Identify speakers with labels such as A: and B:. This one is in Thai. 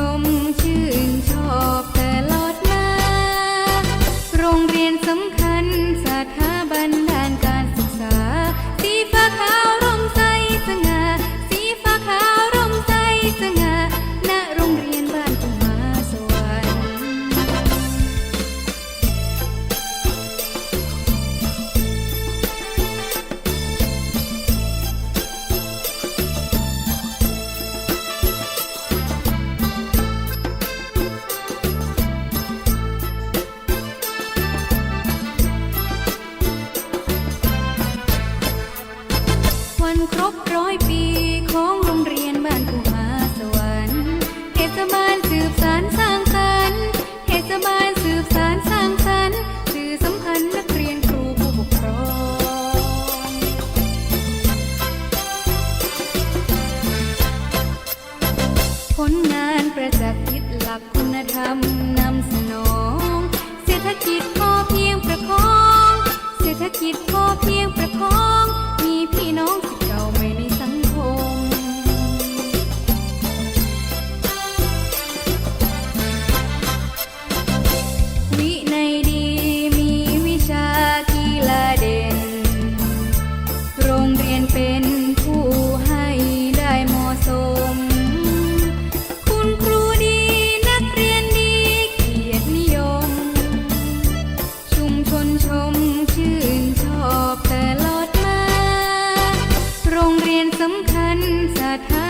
A: come ครบร้อยปีของโรงเรียนบ้านภูมาสวรรค์เทศบาลสืบสารสร้างสรรค์เทศบาลสืบสารสร้างสรรค์สื่อสัมพันธ์นักเรียนครูผู้ปกครอง ผลงานประจักษ์ยึดหลักคุณธรรมนำสนอง เศรษฐกิจพอเพียงประคอง เศรษฐกิจพอเพียง that. Happened.